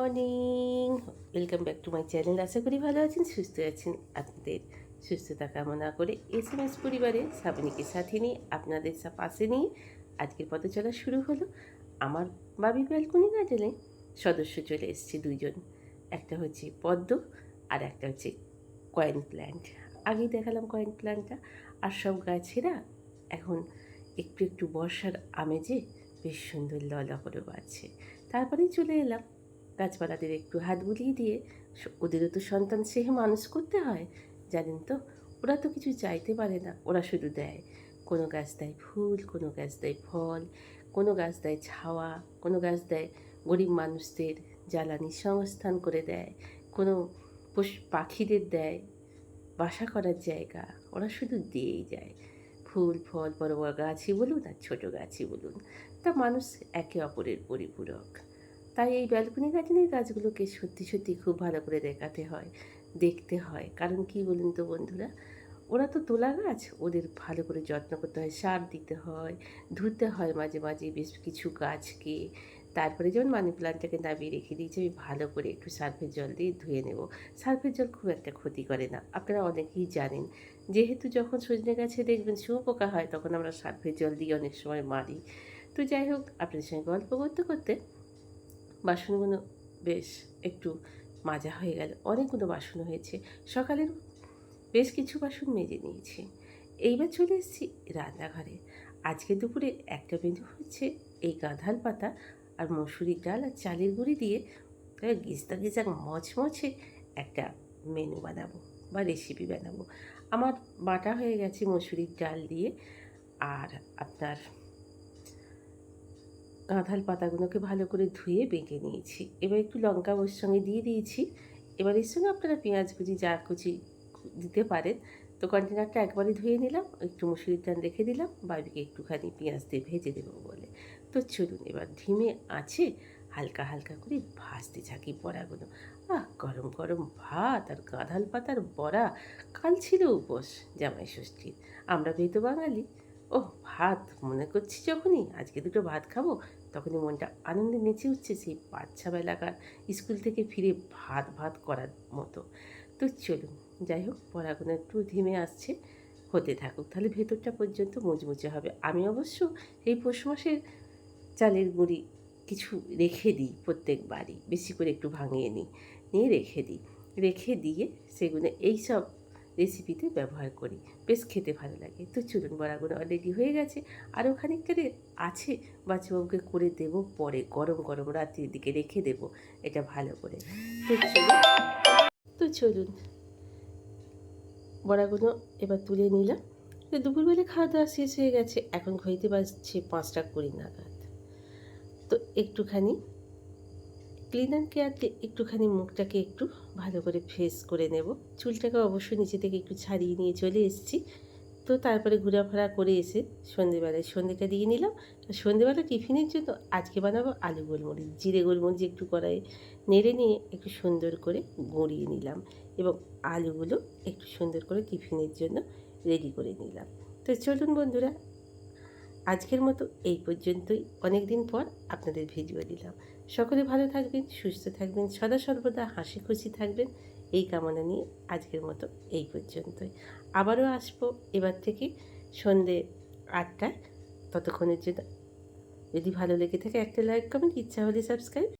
Morning. Welcome back to my channel আশা করি ভালো আছেন, সুস্থ আছেন। আপনাদের সুস্থতা কামনা করে এস এম এস পরিবারে সাবনিকে সাথে নিয়ে, আপনাদের পাশে নিয়ে আজকের পথে চলা শুরু হলো। আমার বাবি ব্যালকনি গার্ডেনে সদস্য চলে এসেছে দুইজন। একটা হচ্ছে পদ্ম আর একটা হচ্ছে কয়েন প্ল্যান্ট আগেই দেখালাম কয়েন প্ল্যান্টটা আর সব গাছেরা এখন একটু একটু বর্ষার আমেজে বেশ সুন্দর ললা করে বাড়ছে তারপরেই চলে এলাম গাছপালাদের একটু হাত বুলিয়ে দিয়ে ওদেরও তো সন্তান সে মানুষ করতে হয়, জানেন তো? ওরা তো কিছু চাইতে পারে না, ওরা শুধু দেয়। কোনো গাছ দেয় ফুল, কোনো গাছ দেয় ফল, কোনো গাছ দেয় ছাওয়া, কোনো গাছ দেয় গরিব মানুষদের জ্বালানি সংস্থান করে দেয়, কোনো পশু পাখিদের দেয়, বাসা করার জায়গা, ওরা শুধু দিয়েই যায়। ফুল, ফল, বড় বড় গাছই বলুন আর ছোটো গাছই বলুন, তা মানুষ একে অপরের পরিপূরক। তাই এই ব্যালকনি গার্ডেনের গাছগুলোকে সত্যি সত্যি খুব ভালো করে দেখাতে হয়, দেখতে হয়। কারণ কি বলুন তো বন্ধুরা, ওরা তো তোলা গাছ, ওদের ভালো করে যত্ন করতে হয়, সার দিতে হয়, ধুতে হয় মাঝে মাঝে বেশ কিছু গাছকে। তারপরে যেমন মানি প্লান্টটাকে নামিয়ে রেখে দিয়েছি, আমি ভালো করে একটু সার্ফের জল দিয়ে ধুয়ে নেব। সার্ফের জল খুব একটা ক্ষতি করে না, আপনারা অনেকেই জানেন। যেহেতু যখন সজনে গাছে দেখবেন শুয়োপোকা হয়, তখন আমরা সার্ফের জল দিয়ে অনেক সময় মারি। তো যাই হোক, আপনাদের সঙ্গে গল্প করতে করতে বাসনগুলো বেশ একটু মাজা হয়ে গেল। অনেকগুলো বাসন হয়েছে। সকালের বেশ কিছু বাসন মেজে নিয়েছি। এইবার চলে এসেছি রান্নাঘরে। আজকে দুপুরে একটা মেনু হচ্ছে এই গাঁধাল পাতা আর মসুরির ডাল আর চালের গুঁড়ি দিয়ে প্রায় গিস্তা গিজা মচমচে একটা মেনু বানাবো বা রেসিপি বানাবো। আমার বাটা হয়ে গেছে মসুরির ডাল দিয়ে। আর আপনার কাঁঠাল পাতাগুলোকে ভালো করে ধুয়ে বেঁকে নিয়েছি। এবার একটু লঙ্কা ওর সঙ্গে দিয়ে দিয়েছি। এবার এর সঙ্গে আপনারা পেঁয়াজ কুচি যা কুচি দিতে পারেন। তো কন্টেনারটা একবারই ধুয়ে নিলাম, একটু মুসুরির ডাল রেখে দিলাম বাবিকে একটুখানি পেঁয়াজ দিয়ে ভেজে দেবো বলে। তো চলুন, এবার ধিমে আছে হালকা হালকা করে ভাজতে থাকি বড়াগুলো। আহ, গরম গরম ভাত আর গাঁধাল পাতার বড়া, কাল ছিল উপোস জামাই ষষ্ঠীর। আমরা বেতো বাঙালি। ও ভাত মনে করছি যখনই আজকে দুটো ভাত খাব, তখনই মনটা আনন্দে নেচে উঠছে সেই বাচ্চা বেলাকার স্কুল থেকে ফিরে ভাত ভাত করার মতো। তো চলুন, যাই হোক, পড়াগুলো একটু ধিমে আসছে, হতে থাকুক। তাহলে ভেতরটা পর্যন্ত মুচমুচে হবে। আমি অবশ্য এই পৌষ মাসের চালের গুঁড়ি কিছু রেখে দিই প্রত্যেকবারই। বেশি করে একটু ভাঙিয়ে নিই। নিয়ে রেখে দিই। রেখে দিয়ে সেগুলো এইসব রেসিপিতে ব্যবহার করি। বেশ খেতে ভালো লাগে। তো চলুন বড়াগুলো অলরেডি হয়ে গেছে। আরও খানিকটা আছে, বাচ্চাবাবুকে করে দেব পরে। গরম গরম রাত্রির দিকে রেখে দেব। এটা ভালো করে। তো চলুন তো চলুন। বড়াগুলো এবার তুলে নিলাম। তো দুপুরবেলা খাওয়া দাওয়া শেষ হয়ে গেছে। এখন ঘড়িতে বাজছে পাঁচটা কুড়ি নাগাদ। তো একটুখানি ক্লিনার কেয়ার দিয়ে একটুখানি মুখটাকে একটু ভালো করে ফ্রেশ করে নেব। চুলটাকে অবশ্যই নিচে থেকে একটু ছাড়িয়ে নিয়ে চলে এসেছি। তো তারপরে ঘোরাফেরা করে এসে সন্ধেবেলায় সন্ধেটা দিয়ে নিলাম। আর সন্ধেবেলা টিফিনের জন্য আজকে বানাবো আলু গোলমরিচ। জিরে গোলমরিচ একটু কড়াই নেড়ে নিয়ে একটু সুন্দর করে গড়িয়ে নিলাম এবং আলুগুলো একটু সুন্দর করে টিফিনের জন্য রেডি করে নিলাম। তো চলুন বন্ধুরা আজকের মতো এই পর্যন্তই। অনেক দিন পর আপনাদের ভিডিও দিলাম। সকলে ভালো থাকবেন, সুস্থ থাকবেন, সদা সর্বদা হাসি খুশি থাকবেন। এই কামনা নিয়ে আজকের মতো এই পর্যন্তই। আবারও আসব এবার থেকে সন্ধে আটটায়। ততক্ষণের জন্য যদি ভালো লেগে থাকে একটা লাইক কমেন্ট ইচ্ছা হলে সাবস্ক্রাইব